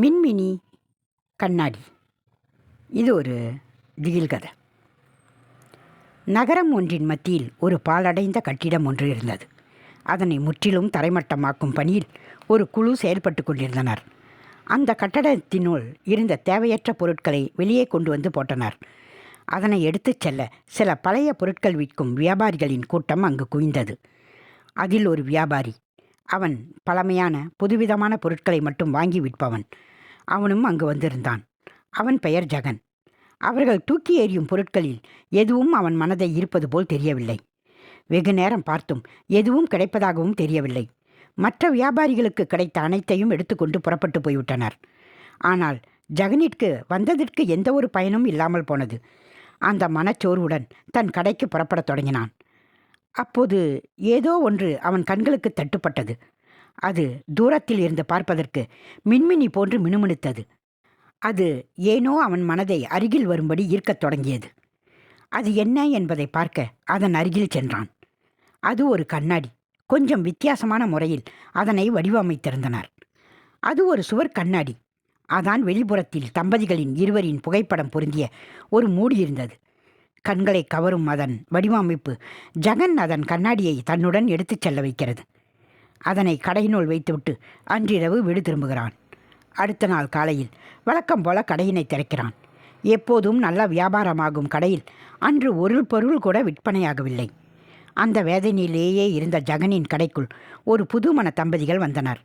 மின்மினி கண்ணாடி. இது ஒரு திகில் கதை நகரம் ஒன்றின் மத்தியில் ஒரு பாழடைந்த கட்டிடம் ஒன்று இருந்தது. அதனை முற்றிலும் தரைமட்டமாக்கும் பணியில் ஒரு குழு செயல்பட்டு கொண்டிருந்தனர். அந்த கட்டடத்தினுள் இருந்த தேவையற்ற பொருட்களை வெளியே கொண்டு வந்து போட்டனர். அதனை எடுத்துச் செல்ல சில பழைய பொருட்கள் விற்கும் வியாபாரிகளின் கூட்டம் அங்கு குவிந்தது. அதில் ஒரு வியாபாரி அவன் பழமையான புதுவிதமான பொருட்களை மட்டும் வாங்கி விற்பவன். அவனும் அங்கு வந்திருந்தான். அவன் பெயர் ஜெகன். அவர்கள் தூக்கி எறியும் பொருட்களில் எதுவும் அவன் மனதை இருப்பது போல் தெரியவில்லை. வெகு நேரம் பார்த்தும் எதுவும் கிடைப்பதாகவும் தெரியவில்லை. மற்ற வியாபாரிகளுக்கு கிடைத்த அனைத்தையும் எடுத்துக்கொண்டு புறப்பட்டு போய்விட்டனர். ஆனால் ஜெகனிற்கு வந்ததற்கு எந்த ஒரு பயனும் இல்லாமல் போனது. அந்த மனச்சோர்வுடன் தன் கடைக்கு புறப்படத் தொடங்கினான். அப்போது ஏதோ ஒன்று அவன் கண்களுக்கு தட்டுப்பட்டது. அது தூரத்தில் இருந்து பார்ப்பதற்கு மின்மினி போன்று மினுமினுத்தது. அது ஏனோ அவன் மனதை அருகில் வரும்படி ஈர்க்கத் தொடங்கியது. அது என்ன என்பதை பார்க்க அதன் அருகில் சென்றான். அது ஒரு கண்ணாடி. கொஞ்சம் வித்தியாசமான முறையில் அதனை வடிவமைத்திருந்தனர். அது ஒரு சுவர் கண்ணாடி. அதான் வெளிப்புறத்தில் தம்பதிகளின் இருவரின் புகைப்படம் பொருந்திய ஒரு மூடி இருந்தது. கண்களை கவரும் அதன் வடிவமைப்பு ஜெகன் அதன் கண்ணாடியை தன்னுடன் எடுத்துச் செல்ல வைக்கிறது. அதனை கடையினுள் வைத்துவிட்டு அன்றிரவு வீடு திரும்புகிறான். அடுத்த நாள் காலையில் வழக்கம் போல கடையினை திறக்கிறான். எப்போதும் நல்ல வியாபாரமாகும் கடையில் அன்று ஒரு பொருள் கூட விற்பனையாகவில்லை. அந்த வேதனையிலேயே இருந்த ஜெகனின் கடைக்குள் ஒரு புதுமண தம்பதிகள் வந்தனர்.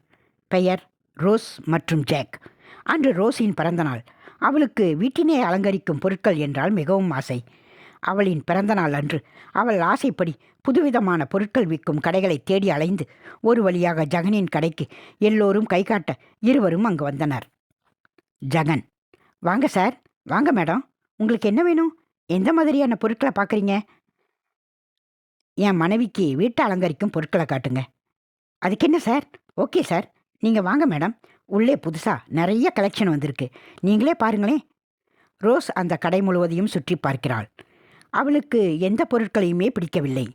பெயர் ரோஸ் மற்றும் ஜேக். அன்று ரோஸின் பிறந்தநாள் அவளுக்கு வீட்டினை அலங்கரிக்கும் பொருட்கள் என்றால் மிகவும் ஆசை. அவளின் பிறந்தநாள் அன்று. அவள் ஆசைப்படி புதுவிதமான பொருட்கள் விற்கும் கடைகளை தேடி அலைந்து ஒரு வழியாக ஜெகனின் கடைக்கு எல்லோரும் கை காட்ட இருவரும் அங்கு வந்தனர். ஜெகன் வாங்க சார் வாங்க மேடம். உங்களுக்கு என்ன வேணும்? எந்த மாதிரியான பொருட்களை பார்க்குறீங்க? என் மனைவிக்கு வீட்டை அலங்கரிக்கும் பொருட்களை காட்டுங்க. அதுக்கு என்ன சார்? ஓகே சார் நீங்கள் வாங்க மேடம். உள்ளே புதுசாக நிறைய கலெக்ஷன் வந்திருக்கு. நீங்களே பாருங்களேன். ரோஸ் அந்த கடை முழுவதையும் சுற்றி பார்க்கிறாள். அவளுக்கு எந்த பொருட்களையுமே பிடிக்கவில்லை.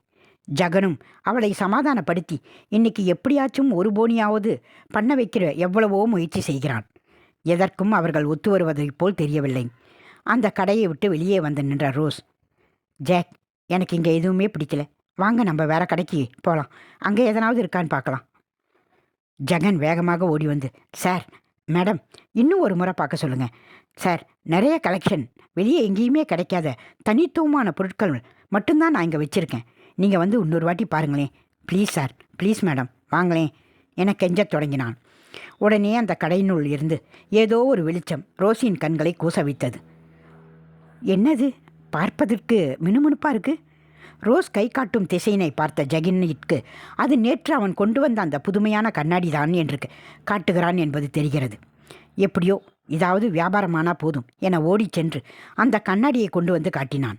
ஜகனும் அவளை சமாதானப்படுத்தி இன்னைக்கு எப்படியாச்சும் ஒரு போனியாவது பண்ண வைக்கிற எவ்வளவோ முயற்சி செய்கிறான். எதற்கும் அவர்கள் ஒத்து வருவதைப் போல் தெரியவில்லை. அந்த கடையை விட்டு வெளியே வந்து நின்ற ரோஸ் ஜேக் எனக்கு இங்கே எதுவுமே பிடிக்கல. வாங்க நம்ம வேற கடைக்கு போகலாம் அங்கே எதனாவது இருக்கான்னு பார்க்கலாம். ஜெகன் வேகமாக ஓடி வந்து சார் மேடம் இன்னும் ஒரு முறை பார்க்க சொல்லுங்கள் சார் நிறைய கலெக்ஷன் வெளியே எங்கேயுமே கிடைக்காத தனித்துவமான பொருட்கள் மட்டும்தான் நான் இங்கே வச்சுருக்கேன். நீங்கள் வந்து இன்னொரு வாட்டி பாருங்களேன். ப்ளீஸ் சார் ப்ளீஸ் மேடம் வாங்களேன். என கெஞ்ச தொடங்கினான். உடனே அந்த கடையினுள் இருந்து ஏதோ ஒரு வெளிச்சம் ரோஸின் கண்களை கூச வைத்தது. என்னது? பார்ப்பதற்கு மினுமினுப்பாக இருக்குது ரோஸ் கை காட்டும் திசையினை பார்த்த ஜெகனிற்கு அது நேற்று அவன் கொண்டு வந்த அந்த புதுமையான கண்ணாடி தான் என்று காட்டுகிறான் என்பது தெரிகிறது. எப்படியோ இதாவது வியாபாரமானா போதும். என ஓடிச் சென்று அந்த கண்ணாடியை கொண்டு வந்து காட்டினான்.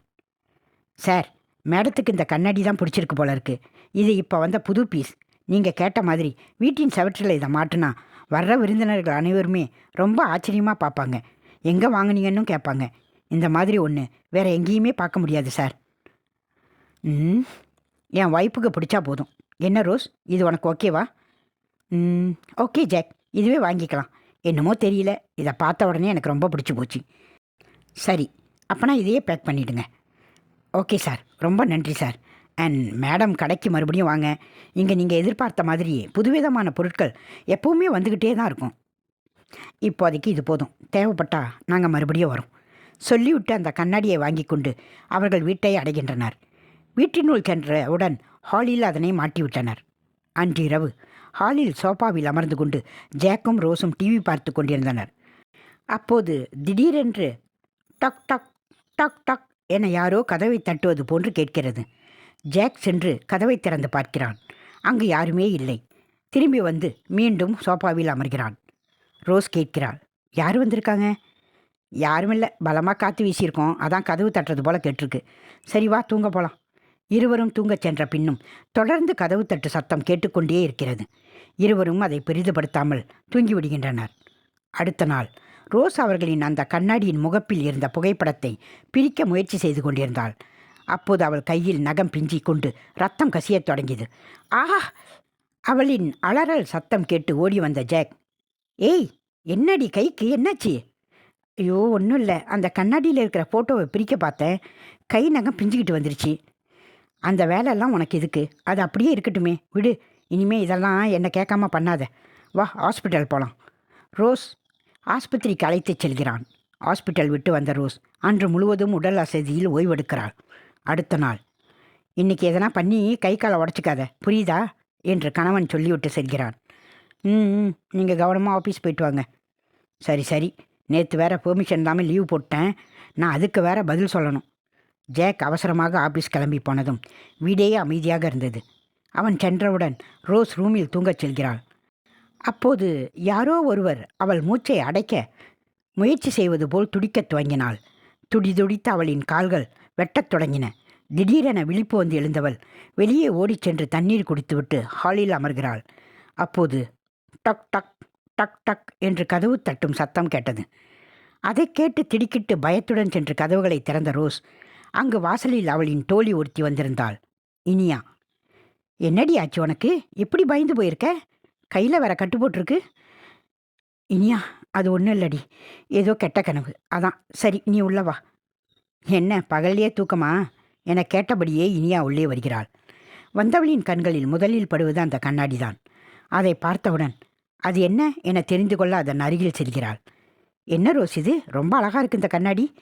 சார் மேடத்துக்கு இந்த கண்ணாடி தான் பிடிச்சிருக்கு போல இருக்கு. இது இப்போ வந்த புது பீஸ். நீங்கள் கேட்ட மாதிரி வீட்டின் செவற்றில் இதை மாட்டினா வர்ற விருந்தினர்கள் அனைவருமே ரொம்ப ஆச்சரியமாக பார்ப்பாங்க எங்கே வாங்கினீங்கன்னு கேட்பாங்க இந்த மாதிரி ஒன்று வேற எங்கேயுமே பார்க்க முடியாது சார். ம் என் ஒய்ஃபுக்கு பிடிச்சா போதும். என்ன ரோஸ்? இது உனக்கு ஓகேவா? ம் ஓகே ஜாக். இதுவே வாங்கிக்கலாம். என்னமோ தெரியல. இதை பார்த்த உடனே எனக்கு ரொம்ப பிடிச்சி போச்சு. சரி அப்போனா இதையே பேக் பண்ணிவிடுங்க ஓகே சார் ரொம்ப நன்றி சார். அண்ட் மேடம் கடைக்கு மறுபடியும் வாங்க. இங்கே நீங்கள் எதிர்பார்த்த மாதிரி புதுவிதமான பொருட்கள் எப்போவுமே வந்துக்கிட்டே தான் இருக்கும். இப்போதைக்கு இது போதும். தேவைப்பட்டா நாங்கள் மறுபடியும் வரோம். சொல்லிவிட்டு அந்த கண்ணாடியை வாங்கி கொண்டு அவர்கள் வீட்டை அடைகின்றனர். வீட்டினுள் சென்றவுடன் ஹாலில் அதனை மாட்டிவிட்டனர். அன்றிரவு ஹாலில் சோஃபாவில் அமர்ந்து கொண்டு ஜேக்கும் ரோஸும் டிவி பார்த்து கொண்டிருந்தனர். அப்போது திடீரென்று டக் டக் டக் டக் என யாரோ கதவை தட்டுவது போன்று கேட்கிறது. ஜேக் சென்று கதவை திறந்து பார்க்கிறான். அங்கு யாருமே இல்லை. திரும்பி வந்து மீண்டும் சோஃபாவில் அமர்கிறான். ரோஸ் கேட்கிறாள் யார் வந்திருக்காங்க? யாரும் இல்லை பலமாக காற்று வீசியிருக்கோம். அதான் கதவு தட்டுறது போல கேட்டிருக்கு. சரி வா தூங்க போகலாம் இருவரும் தூங்கச் சென்ற பின்னும் தொடர்ந்து கதவு தட்டு சத்தம் கேட்டுக்கொண்டே இருக்கிறது. இருவரும் அதை பெரிதுபடுத்தாமல் தூங்கிவிடுகின்றனர். அடுத்த நாள் ரோஸ் அவர்களின் அந்த கண்ணாடியின் முகப்பில் இருந்த புகைப்படத்தை பிரிக்க முயற்சி செய்து கொண்டிருந்தாள். அப்போது அவள் கையில் நகம் பிஞ்சிக் கொண்டு ரத்தம் கசியத் தொடங்கியது. ஆஹா! அவளின் அலறல் சத்தம் கேட்டு ஓடி வந்த ஜேக். ஏய் என்னடி கைக்கு? என்னாச்சு? ஐயோ ஒன்றும் இல்லை அந்த கண்ணாடியில் இருக்கிற ஃபோட்டோவை பிரிக்க பார்த்தேன். கை நகம் பிஞ்சுக்கிட்டு வந்துருச்சு. அந்த வேலையெல்லாம் உனக்கு எதுக்கு? அது அப்படியே இருக்கட்டுமே. விடு. இனிமே இதெல்லாம் என்னை கேட்காம பண்ணாத. வா ஹாஸ்பிட்டல் போகலாம் ரோஸ் ஆஸ்பத்திரிக்கு அழைத்துச் செல்கிறான். ஹாஸ்பிட்டல் விட்டு வந்த ரோஸ் அன்று முழுவதும் உடல் அசதியில் ஓய்வெடுக்கிறாள். அடுத்த நாள் இன்னைக்கு எதனா பண்ணி கை காலை உடச்சிக்காத புரியுதா? என்று கணவன் சொல்லிவிட்டு செல்கிறான். ம் நீங்கள் கவனமாக ஆஃபீஸ் போயிட்டு வாங்க. சரி சரி நேற்று வேற பெர்மிஷன் இல்லாமல் லீவ் போட்டேன். நான் அதுக்கு வேற பதில் சொல்லணும். ஜேக் அவசரமாக ஆஃபீஸ் கிளம்பி போனதும் வீடே அமைதியாக இருந்தது. அவன் சென்றவுடன் ரோஸ் ரூமில் தூங்கச் செல்கிறாள். அப்போது யாரோ ஒருவர் அவள் மூச்சை அடைக்க முயற்சி செய்வது போல் துடிக்கத் துவங்கினாள். துடிதுடித்த அவளின் கால்கள் வெட்டத் தொடங்கின. திடீரென விழிப்பு வந்து எழுந்தவள் வெளியே ஓடிச் சென்று தண்ணீர் குடித்துவிட்டு ஹாலில் அமர்கிறாள். அப்போது டக் டக் டக் டக் என்று கதவு தட்டும் சத்தம் கேட்டது. அதைக் கேட்டு திடுக்கிட்டு பயத்துடன் சென்று கதவுகளை திறந்த ரோஸ் அங்கு வாசலில் அவளின் தோழி ஒருத்தி வந்திருந்தாள். இனியா என்னடி ஆச்சு உனக்கு? எப்படி பயந்து போயிருக்க? கையில் வேற கட்டு போட்டிருக்கு. இனியா அது ஒன்றும் இல்லடி. ஏதோ கெட்ட கனவு. அதான். சரி நீ உள்ள வா. என்ன பகல்லையே தூக்கமா? என கேட்டபடியே இனியா உள்ளே வருகிறாள். வந்தவளின் கண்களில் முதலில் படுவது அந்த கண்ணாடிதான். அதை பார்த்தவுடன் அது என்ன? என தெரிந்து கொள்ள அதன் அருகில் செல்கிறாள். என்ன ரோஸ் இது? ரொம்ப அழகாக இருக்கு இந்த கண்ணாடி.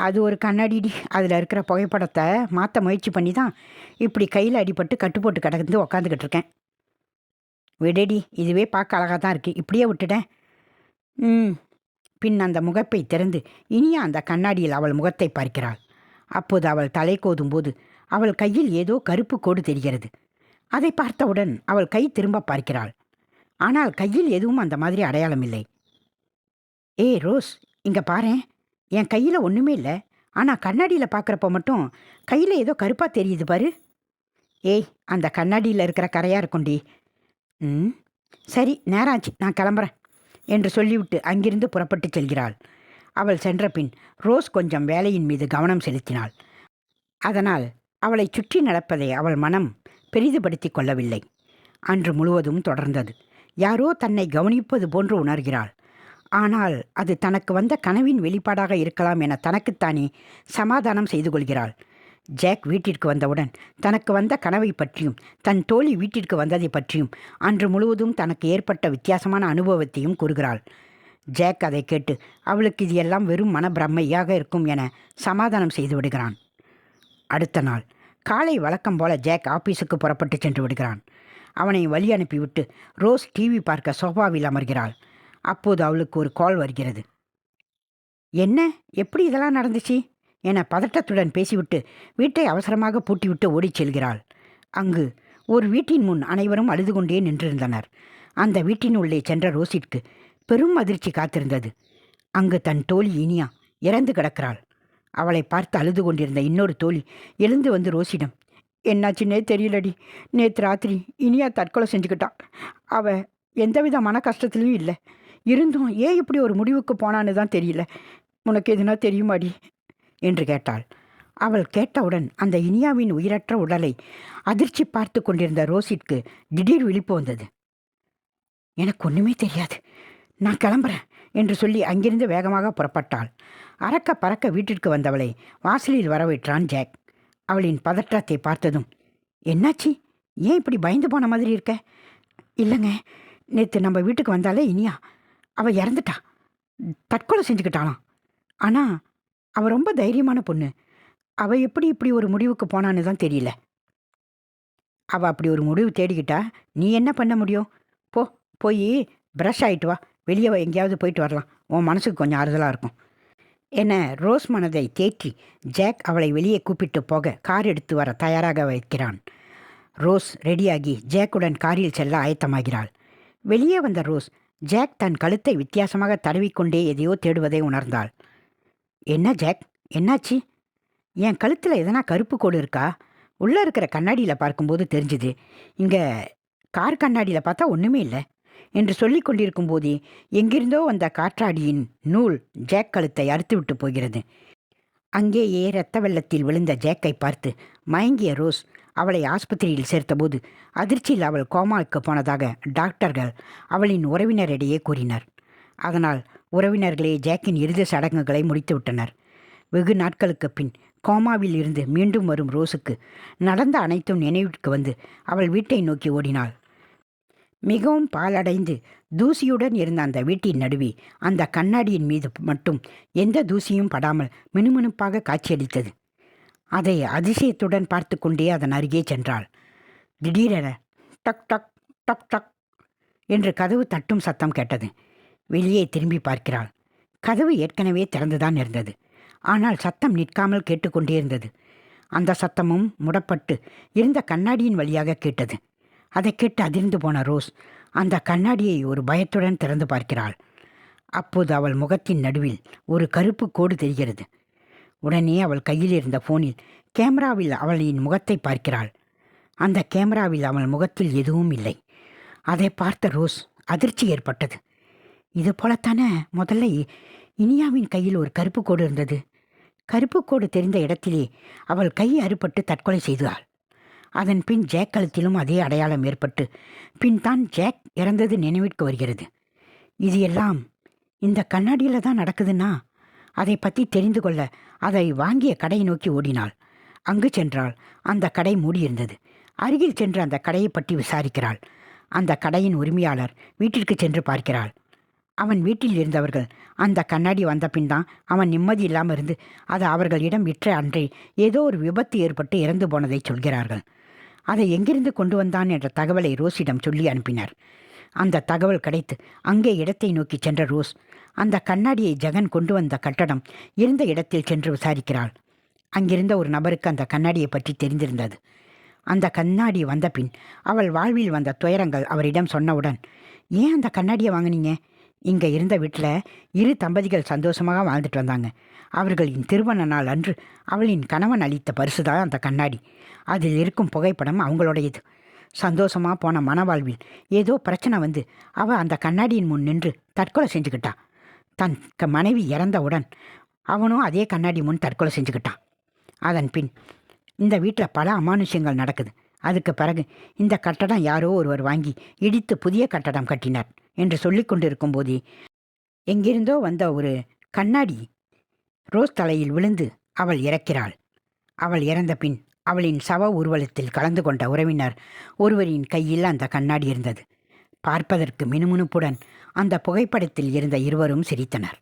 அது ஒரு கண்ணாடிடி. அதில் இருக்கிற புகைப்படத்தை மாற்ற முயற்சி பண்ணி தான் இப்படி கையில் அடிபட்டு கட்டு போட்டு கிடந்து உக்காந்துக்கிட்டு இருக்கேன். விடடி இதுவே பார்க்க அழகாக தான் இருக்குது இப்படியே விட்டுட்டேன். ம். பின் அந்த முகப்பை திறந்து இனியா அந்த கண்ணாடியில் அவள் முகத்தை பார்க்கிறாள். அப்போது அவள் தலை கோதும்போது அவள் கையில் ஏதோ கருப்பு கோடு தெரிகிறது. அதை பார்த்தவுடன் அவள் கை திரும்ப பார்க்கிறாள். ஆனால் கையில் எதுவும் அந்த மாதிரி அடையாளம் இல்லை. ஏய் ரோஸ் இங்கே பாரேன். என் கையில் ஒன்றுமே இல்லை. ஆனால் கண்ணாடியில் பார்க்குறப்ப மட்டும் கையில் ஏதோ கருப்பாக தெரியுது பாரு. ஏய் அந்த கண்ணாடியில் இருக்கிற கரையாக இருக்கும்டி. ம் சரி நேரம் ஆச்சு நான் கிளம்புறேன் என்று சொல்லிவிட்டு அங்கிருந்து புறப்பட்டு செல்கிறாள். அவள் சென்ற பின் ரோஸ் கொஞ்சம் வேலையின் மீது கவனம் செலுத்தினாள். அதனால் அவளை சுற்றி நடப்பதை அவள் மனம் பெரிதுபடுத்தி கொள்ளவில்லை. அன்று முழுவதும் தொடர்ந்தது. யாரோ தன்னை கவனிப்பது போன்று உணர்கிறாள். ஆனால் அது தனக்கு வந்த கனவின் வெளிப்பாடாக இருக்கலாம் என தனக்குத்தானே சமாதானம் செய்து கொள்கிறாள். ஜேக் வீட்டிற்கு வந்தவுடன் தனக்கு வந்த கனவை பற்றியும் தன் தோழி வீட்டிற்கு வந்ததை பற்றியும் அன்று முழுவதும் தனக்கு ஏற்பட்ட வித்தியாசமான அனுபவத்தையும் கூறுகிறாள். ஜேக் அதை கேட்டு அவளுக்கு இது எல்லாம் வெறும் மனப்பிரமையாக இருக்கும் என சமாதானம் செய்து விடுகிறான். அடுத்த நாள் காலை வழக்கம் போல ஜேக் ஆபீஸுக்கு புறப்பட்டு சென்று விடுகிறான். அவனை வழி அனுப்பிவிட்டு ரோஸ் டிவி பார்க்க சோஃபாவில் அமர்கிறாள். அப்போது அவளுக்கு ஒரு கால் வருகிறது. என்ன? எப்படி இதெல்லாம் நடந்துச்சு? என பதட்டத்துடன் பேசிவிட்டு வீட்டை அவசரமாக பூட்டிவிட்டு ஓடிச் செல்கிறாள். அங்கு ஒரு வீட்டின் முன் அனைவரும் அழுது கொண்டே நின்றிருந்தனர். அந்த வீட்டின் உள்ளே சென்ற ரோசிற்கு பெரும் அதிர்ச்சி காத்திருந்தது. அங்கு தன் தோழி இனியா இறந்து கிடக்கிறாள். அவளை பார்த்து அழுது கொண்டிருந்த இன்னொரு தோழி எழுந்து வந்து ரோசிடம் என்னாச்சுன்னே தெரியலடி. நேற்று ராத்திரி இனியா தற்கொலை செஞ்சுக்கிட்டான் அவ எந்தவித மன கஷ்டத்துலையும் இல்லை. இருந்தும் ஏன் இப்படி ஒரு முடிவுக்கு போனான்னு தான் தெரியல. உனக்கு எதுனா தெரியுமாடி? என்று கேட்டாள். அவள் கேட்டவுடன் அந்த இனியாவின் உயிரற்ற உடலை அதிர்ச்சி பார்த்து கொண்டிருந்த ரோசிற்கு திடீர் விழிப்பு வந்தது. எனக்கு ஒன்றுமே தெரியாது. நான் கிளம்புறேன் என்று சொல்லி அங்கிருந்து வேகமாக புறப்பட்டாள். அறக்க பறக்க வீட்டிற்கு வந்தவளை வாசலில் வரவேற்றான் ஜாக். அவளின் பதற்றத்தை பார்த்ததும் என்னாச்சி? ஏன் இப்படி பயந்து போன மாதிரி இருக்க? இல்லைங்க நேற்று நம்ம வீட்டுக்கு வந்தாலே இனியா. அவள் இறந்துட்டா. தற்கொலை செஞ்சுக்கிட்டாளாம். ஆனால் அவள் ரொம்ப தைரியமான பொண்ணு. அவள் எப்படி இப்படி ஒரு முடிவுக்கு போனான்னு தான் தெரியல. அவள் அப்படி ஒரு முடிவு தேடிக்கிட்டா நீ என்ன பண்ண முடியும்? போ போய் ப்ரஷ் ஆகிட்டு வா. வெளியே எங்கேயாவது போயிட்டு வரலாம். உன் மனசுக்கு கொஞ்சம் ஆறுதலாக இருக்கும். என ரோஸ் மனதை தேற்றி ஜாக் அவளை வெளியே கூப்பிட்டு போக கார் எடுத்து வர தயாராக வைக்கிறான். ரோஸ் ரெடியாகி ஜாக்குடன் காரில் செல்ல ஆயத்தமாகிறாள். வெளியே வந்த ரோஸ் ஜாக் தன் கழுத்தை வித்தியாசமாக தடவிக்கொண்டே எதையோ தேடுவதை உணர்ந்தாள். என்ன ஜாக்? என்னாச்சு? என் கழுத்தில் எதனா கருப்பு கோடு இருக்கா? உள்ளே இருக்கிற கண்ணாடியில் பார்க்கும்போது தெரிஞ்சுது. இங்கே கார் கண்ணாடியில் பார்த்தா ஒன்றுமே இல்லை என்று சொல்லி கொண்டிருக்கும் போதே எங்கிருந்தோ வந்த காற்றாடியின் நூல் ஜேக் கழுத்தை அறுத்துவிட்டு போகிறது. அங்கேயே இரத்த வெள்ளத்தில் விழுந்த ஜேக்கை பார்த்து மயங்கிய ரோஸ் அவளை ஆஸ்பத்திரியில் சேர்த்தபோது அதிர்ச்சியில் அவள் கோமாவுக்கு போனதாக டாக்டர்கள் அவளின் உறவினரிடையே கூறினர். அதனால் உறவினர்களே ஜாக்கின் இறுதி சடங்குகளை முடித்துவிட்டனர். வெகு நாட்களுக்கு பின் கோமாவில் இருந்து மீண்டும் வரும் ரோஸுக்கு நடந்த அனைத்தும் நினைவிற்கு வந்து அவள் வீட்டை நோக்கி ஓடினாள். மிகவும் பாலடைந்து தூசியுடன் இருந்த அந்த வீட்டின் நடுவே அந்த கண்ணாடியின் மீது மட்டும் எந்த தூசியும் படாமல் மினுமினுப்பாக காட்சியளித்தது. அதை அதிசயத்துடன் பார்த்து கொண்டே அதன் அருகே சென்றாள். திடீரென டக் டக் டக் டக் என்று கதவு தட்டும் சத்தம் கேட்டது. வெளியே திரும்பி பார்க்கிறாள். கதவு ஏற்கனவே திறந்துதான் இருந்தது. ஆனால் சத்தம் நிற்காமல் கேட்டுக்கொண்டே இருந்தது. அந்த சத்தமும் முடப்பட்டு இருந்த கண்ணாடியின் வழியாக கேட்டது. அதை கேட்டு அதிர்ந்து போன ரோஸ் அந்த கண்ணாடியை ஒரு பயத்துடன் திறந்து பார்க்கிறாள். அப்போது அவள் முகத்தின் நடுவில் ஒரு கருப்பு கோடு தெரிகிறது. உடனே அவள் கையில் இருந்த போனில் கேமராவில் அவளின் முகத்தை பார்க்கிறாள். அந்த கேமராவில் அவள் முகத்தில் எதுவும் இல்லை. அதை பார்த்த ரோஸ் அதிர்ச்சி ஏற்பட்டது. இது போலத்தானே முதல்ல இ- இனியாவின் கையில் ஒரு கருப்பு கோடு இருந்தது. கருப்பு கோடு தெரிந்த இடத்திலே அவள் கை அறுபட்டு தற்கொலை செய்தாள். அதன் பின் ஜேக் கழுத்திலும் அதே அடையாளம் ஏற்பட்டு பின் தான் ஜேக் இறந்தது நினைவிற்கு வருகிறது. இது எல்லாம் இந்த கண்ணாடியில் தான் நடக்குதுன்னா அதை பற்றி தெரிந்து கொள்ள அதை வாங்கிய கடையை நோக்கி ஓடினாள். அங்கு சென்றால் அந்த கடை மூடியிருந்தது. அருகில் சென்று அந்த கடையை பற்றி விசாரிக்கிறாள். அந்த கடையின் உரிமையாளர் வீட்டிற்கு சென்று பார்க்கிறாள். அவன் வீட்டில் இருந்தவர்கள் அந்த கண்ணாடி வந்த பின் தான் அவன் நிம்மதி இல்லாமல் இருந்து அது அவர்களிடம் விற்ற அன்றே ஏதோ ஒரு விபத்து ஏற்பட்டு இறந்து போனதை சொல்கிறார்கள். அதை எங்கிருந்து கொண்டு வந்தான் என்ற தகவலை ரோஸிடம் சொல்லி அனுப்பினார். அந்த தகவல் கிடைத்து அங்கே இடத்தை நோக்கி சென்ற ரோஸ் அந்த கண்ணாடியை ஜெகன் கொண்டு வந்த கட்டடம் இருந்த இடத்தில் சென்று விசாரிக்கிறாள். அங்கிருந்த ஒரு நபருக்கு அந்த கண்ணாடியை பற்றி தெரிந்திருந்தது. அந்த கண்ணாடி வந்த பின் அவள் வாழ்வில் வந்த துயரங்கள் அவரிடம் சொன்னவுடன் ஏன் அந்த கண்ணாடியை வாங்குனீங்க? இங்கே இருந்த வீட்டில் இரு தம்பதிகள் சந்தோஷமாக வாழ்ந்துட்டு வந்தாங்க. அவர்களின் திருமண நாள் அன்று அவளின் கணவன் அளித்த பரிசு தான் அந்த கண்ணாடி. அதில் இருக்கும் புகைப்படம் அவங்களுடையது. சந்தோஷமாக போன மனவாழ்வில் ஏதோ பிரச்சனை வந்து அவள் அந்த கண்ணாடியின் முன் நின்று தற்கொலை செஞ்சுக்கிட்டான் தன் க- மனைவி இறந்தவுடன் அவனும் அதே கண்ணாடி முன் தற்கொலை செஞ்சுக்கிட்டான். அதன் பின் இந்த வீட்டில் பல அமானுஷ்யங்கள் நடக்குது. அதுக்கு பிறகு இந்த கட்டடம் யாரோ ஒருவர் வாங்கி இடித்து புதிய கட்டடம் கட்டினார் என்று சொல்லி கொண்டிருக்கும் போதே எங்கிருந்தோ வந்த ஒரு கண்ணாடி ரோஸ் தலையில் விழுந்து அவள் இறக்கிறாள். அவள் இறந்த பின் அவளின் சவ ஊர்வலத்தில் கலந்து கொண்ட உறவினர் ஒருவரின் கையில் அந்த கண்ணாடி இருந்தது. பார்ப்பதற்கு மினுமினுப்புடன் அந்த புகைப்படத்தில் இருந்த இருவரும் சிரித்தனர்.